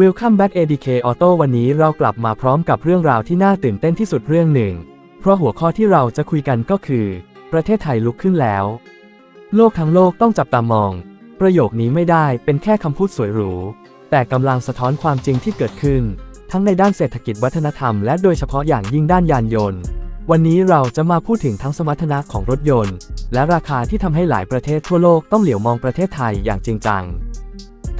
Welcome back ADK Auto วันนี้เรากลับมาพร้อมกับเรื่องราวที่น่าตื่นเต้นที่สุดเรื่องหนึ่ง เพราะหัวข้อที่เราจะคุยกันก็คือ ประเทศไทยลุกขึ้นแล้ว โลกทั้งโลกต้องจับตามอง ประโยคนี้ไม่ได้เป็นแค่คำพูดสวยหรู แต่กำลังสะท้อนความจริงที่เกิดขึ้น ทั้งในด้านเศรษฐกิจวัฒนธรรมและโดยเฉพาะอย่างยิ่งด้านยานยนต์ วันนี้เราจะมาพูดถึงทั้งสมรรถนะของรถยนต์ และราคาที่ทำให้หลายประเทศทั่วโลกต้องเหลียวมองประเทศไทยอย่างจริงจัง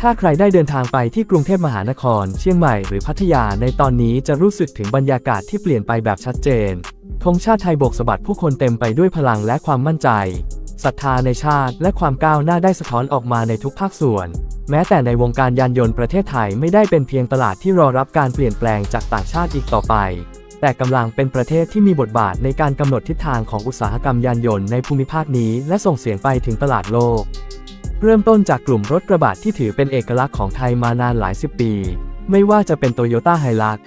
ถ้าใครได้เดินทางไปที่กรุงเทพมหานคร เชียงใหม่หรือพัทยาในตอนนี้จะรู้สึกถึงบรรยากาศที่เปลี่ยนไปแบบชัดเจนธงชาติไทยโบกสะบัดผู้คนเต็มไปด้วยพลังและความมั่นใจศรัทธาในชาติและความก้าวหน้าได้สะท้อนออกมาในทุกภาคส่วน แม้แต่ในวงการยานยนต์ประเทศไทยไม่ได้เป็นเพียงตลาดที่รอรับการเปลี่ยนแปลงจากต่างชาติอีกต่อไป แต่กำลังเป็นประเทศที่มีบทบาทในการกำหนดทิศทางของอุตสาหกรรมยานยนต์ในภูมิภาคนี้ และส่งเสียงไปถึงตลาดโลก เริ่มต้นจากกลุ่มรถกระบะที่ถือเป็นเอกลักษณ์ของไทยมานานหลายสิบปี ไม่ว่าจะเป็น Toyota Hilux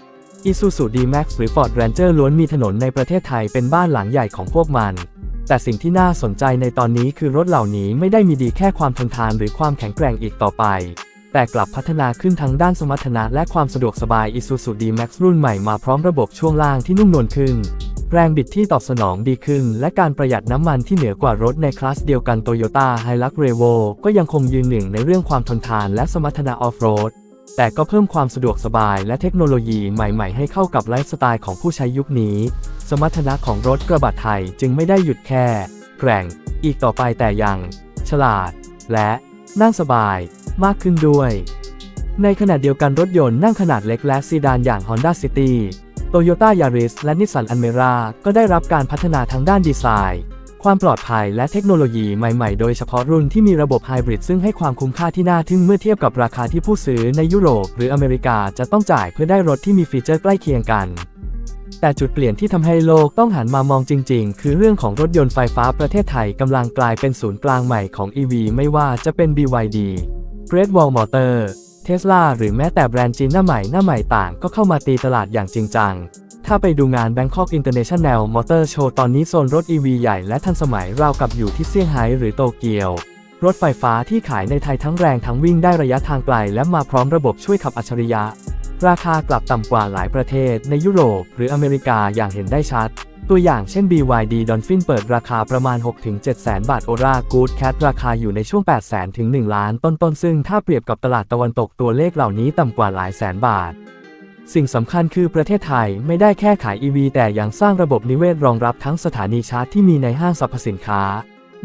Isuzu D-Max หรือ Ford Ranger ล้วนมีถนนในประเทศไทยเป็นบ้านหลังใหญ่ของพวกมัน แต่สิ่งที่น่าสนใจในตอนนี้คือรถเหล่านี้ไม่ได้มีดีแค่ความทนทานหรือความแข็งแกร่งอีกต่อไป แต่กลับพัฒนาขึ้นทั้งด้านสมรรถนะและความสะดวกสบาย Isuzu D-Max รุ่นใหม่มาพร้อมระบบช่วงล่างที่นุ่มนวลขึ้น แรงบิดที่ตอบสนองดีขึ้น และการประหยัดน้ำมันที่เหนือกว่ารถในคลาสเดียวกัน Toyota Hilux Revo ก็ยังคงยืนหนึ่งในเรื่องความทนทานและสมรรถนะออฟโรด แต่ก็เพิ่มความสะดวกสบายและเทคโนโลยีใหม่ๆ ให้เข้ากับไลฟ์สไตล์ของผู้ใช้ยุคนี้ สมรรถนะของรถกระบะไทยจึงไม่ได้หยุดแค่แกร่ง อีกต่อไปแต่ยัง ฉลาด และนั่งสบายมากขึ้นด้วย ในขณะเดียวกันรถยนต์นั่งขนาดเล็กและซีดานอย่าง Honda City Toyota Yaris และ Nissan Almera ก็ได้รับการพัฒนาทั้งด้านดีไซน์ ความปลอดภัยและเทคโนโลยีใหม่ๆ โดยเฉพาะรุ่นที่มีระบบไฮบริดซึ่งให้ความคุ้มค่าที่น่าทึ่งเมื่อเทียบกับราคาที่ผู้ซื้อในยุโรปหรืออเมริกาจะต้องจ่ายเพื่อได้รถที่มีฟีเจอร์ใกล้เคียงกัน แต่จุดเปลี่ยนที่ทำให้โลกต้องหันมามองจริง ๆ คือเรื่องของรถยนต์ไฟฟ้าประเทศไทยกำลังกลายเป็นศูนย์กลางใหม่ของ EV ไม่ว่าจะเป็น BYD Great Wall Motor Tesla หรือแม้แต่แบรนด์จีนหน้าใหม่หน้าใหม่ต่างก็เข้ามาตีตลาดอย่างจริงจัง ถ้าไปดูงาน Bangkok International Motor Show ตอนนี้โซนรถ EV ใหญ่และทันสมัยราวกับอยู่ที่เซี่ยงไฮ้หรือโตเกียว รถไฟฟ้าที่ขายในไทยทั้งแรงทั้งวิ่งได้ระยะทางไกล และมาพร้อมระบบช่วยขับอัจฉริยะ ราคากลับต่ำกว่าหลายประเทศในยุโรปหรืออเมริกาอย่างเห็นได้ชัด ตัวอย่างเช่น BYD Dolphin เปิดราคาประมาณ 6-7แสนบาท Ora Good Cat ราคาอยู่ในช่วง 8 0 0 0 0ถึง 1 ล้านต้นๆ ซึ่งถ้าเปรียบกับตลาดตะวันตกตัวเลขเหล่านี้ต่ำกว่าหลายแสนบาท สิ่งสำคัญคือประเทศไทยไม่ได้แค่ขาย EV แต่ยังสร้างระบบนิเวศรองรับทั้งสถานีชาร์จที่มีในห้างสรรพสินค้า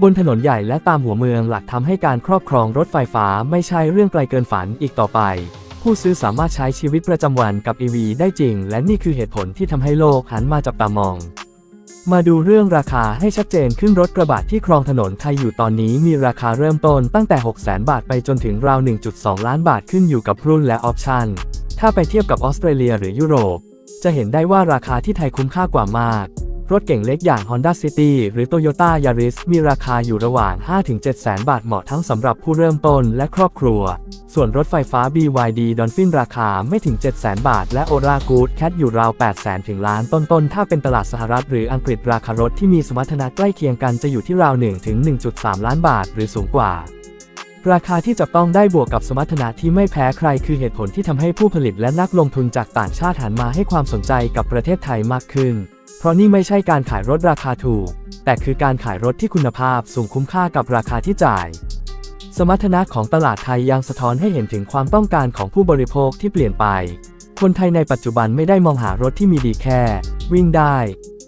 บนถนนใหญ่และตามหัวเมืองหลักทำให้การครอบครองรถไฟฟ้าไม่ใช่เรื่องไกลเกินฝันอีกต่อไปผู้ซื้อสามารถใช้ชีวิตประจำวันกับ EV ได้จริง และนี่คือเหตุผลที่ทำให้โลกหันมาจับตามอง มาดูเรื่องราคาให้ชัดเจนขึ้นรถกระบะที่ครองถนนไทยอยู่ตอนนี้มีราคาเริ่มต้นตั้งแต่ 600,000 บาทไปจนถึงราว 1.2 ล้านบาทขึ้นอยู่กับรุ่นและออปชันถ้าไปเทียบกับออสเตรเลียหรือยุโรป จะเห็นได้ว่าราคาที่ไทยคุ้มค่ากว่ามาก รถเก่งเล็กอย่าง Honda City หรือ Toyota Yaris มีราคาอยู่ระหว่าง 5-7 แสนบาทเหมาะทั้งสำหรับผู้เริ่มต้นและครอบครัว ส่วนรถไฟฟ้า BYD Dolphin ราคาไม่ถึง7 0 0แสนบาท และ Ora Good Cat อยู่ราว8 0 0แสนถึงล้านต้นๆ ถ้าเป็นตลาดสหรัฐหรืออังกฤษราคารถที่มีสมรรถนะใกล้เคียงกันจะอยู่ที่ราว 1-1.3 ล้านบาทหรือสูงกว่า ราคาที่จะต้องได้บวกกับสมรรถนะที่ไม่แพ้ใครคือเหตุผลที่ทำให้ผู้ผลิตและนักลงทุนจากต่างชาติหันมาให้ความสนใจกับประเทศไทยมากขึ้น เพราะนี่ไม่ใช่การขายรถราคาถูก แต่คือการขายรถที่คุณภาพสูงคุ้มค่ากับราคาที่จ่าย สมรรถนะของตลาดไทยยังสะท้อนให้เห็นถึงความต้องการของผู้บริโภคที่เปลี่ยนไป คนไทยในปัจจุบันไม่ได้มองหารถที่มีดีแค่ วิ่งได้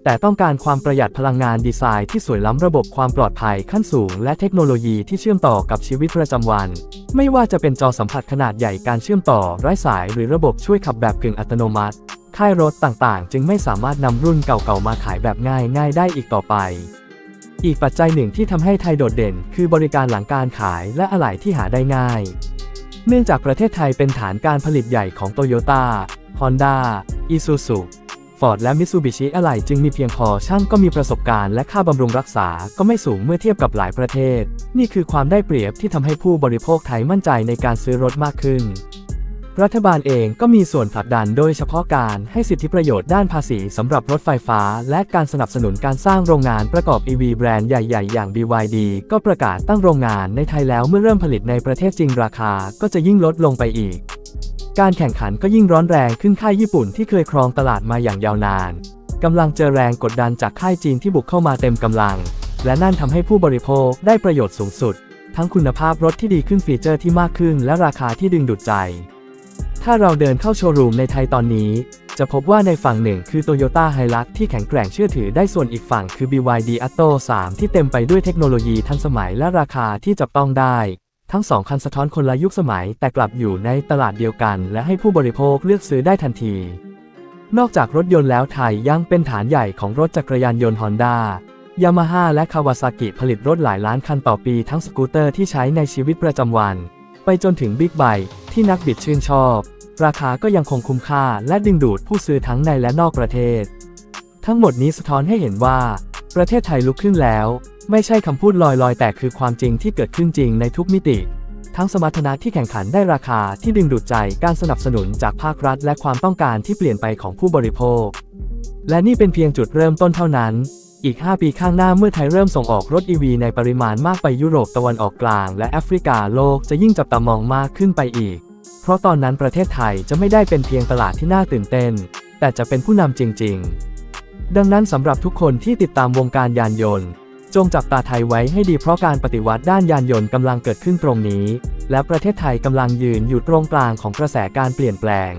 แต่ต้องการความประหยัดพลังงานดีไซน์ที่สวยล้ำระบบความปลอดภัยขั้นสูง และเทคโนโลยีที่เชื่อมต่อกับชีวิตประจำวัน ไม่ว่าจะเป็นจอสัมผัสขนาดใหญ่การเชื่อมต่อไร้สายหรือระบบช่วยขับแบบกึ่งอัตโนมัติ ค่ายรถต่างๆ จึงไม่สามารถนำรุ่นเก่าๆมาขายแบบง่ายๆได้อีกต่อไป อีกปัจจัยหนึ่งที่ทำให้ไทยโดดเด่น คือบริการหลังการขายและอะไหล่ที่หาได้ง่าย เนื่องจากประเทศไทยเป็นฐานการผลิตใหญ่ของโตโยต้าฮอนด้าอิซูซู Honda Isuzu Ford และ Mitsubishi อะไหล่จึงมีเพียงพอช่างก็มีประสบการณ์และค่าบำรุงรักษาก็ไม่สูงเมื่อเทียบกับหลายประเทศ นี่คือความได้เปรียบที่ทำให้ผู้บริโภคไทยมั่นใจในการซื้อรถมากขึ้น รัฐบาลเองก็มีส่วนผลักดันโดยเฉพาะการให้สิทธิประโยชน์ด้านภาษีสำหรับรถไฟฟ้า และการสนับสนุนการสร้างโรงงานประกอบ EV แบรนด์ใหญ่ ๆ อย่าง BYD ก็ประกาศตั้งโรงงานในไทยแล้วเมื่อเริ่มผลิตในประเทศจริงราคาก็จะยิ่งลดลงไปอีก การแข่งขันก็ยิ่งร้อนแรงขึ้นค่ายญี่ปุ่นที่เคยครองตลาดมาอย่างยาวนานกำลังเจอแรงกดดันจากค่ายจีนที่บุกเข้ามาเต็มกำลัง และนั่นทำให้ผู้บริโภคได้ประโยชน์สูงสุด ทั้งคุณภาพรถที่ดีขึ้นฟีเจอร์ที่มากขึ้น และราคาที่ดึงดูดใจ ถ้าเราเดินเข้าโชว์รูมในไทยตอนนี้ จะพบว่าในฝั่งหนึ่งคือ Toyota Hilux ที่แข็งแกร่งเชื่อถือได้ส่วนอีกฝั่งคือ BYD Atto 3 ที่เต็มไปด้วยเทคโนโลยีทันสมัยและราคาที่จับต้องได้ ทั้งสองคันสะท้อนคนละยุคสมัย แต่กลับอยู่ในตลาดเดียวกัน และให้ผู้บริโภคเลือกซื้อได้ทันที นอกจากรถยนต์แล้วไทยยังเป็นฐานใหญ่ของรถจักรยานยนต์ฮอนด้ายามาฮ่าและคาวาซากิผลิตรถหลายล้านคันต่อปีทั้งสกูตเตอร์ที่ใช้ในชีวิตประจำวัน ไปจนถึงบิ๊กไบค์ที่นักบิดชื่นชอบ ราคาก็ยังคงคุ้มค่าและดึงดูดผู้ซื้อทั้งในและนอกประเทศ ทั้งหมดนี้สะท้อนให้เห็นว่า ประเทศไทยลุกขึ้นแล้ว ไม่ใช่คำพูดลอยๆ แต่คือความจริงที่เกิดขึ้นจริงในทุกมิติ ทั้งสมรรถนะที่แข่งขันได้ราคาที่ดึงดูดใจการสนับสนุนจากภาครัฐ และความต้องการที่เปลี่ยนไปของผู้บริโภค และนี่เป็นเพียงจุดเริ่มต้นเท่านั้น อีก 5 ปีข้างหน้าเมื่อไทยเริ่มส่งออกรถ EV ในปริมาณมากไปยุโรปตะวันออกกลาง และแอฟริกาโลกจะยิ่งจับตามองมากขึ้นไปอีก เพราะตอนนั้นประเทศไทยจะไม่ได้เป็นเพียงตลาดที่น่าตื่นเต้น แต่จะเป็นผู้นำจริง ๆ ดังนั้นสำหรับทุกคนที่ติดตามวงการยานยนต์ จงจับตาไทยไว้ให้ดีเพราะการปฏิวัติด้านยานยนต์กำลังเกิดขึ้นตรงนี้ และประเทศไทยกำลังยืนอยู่ตรงกลางของกระแสการเปลี่ยนแปลง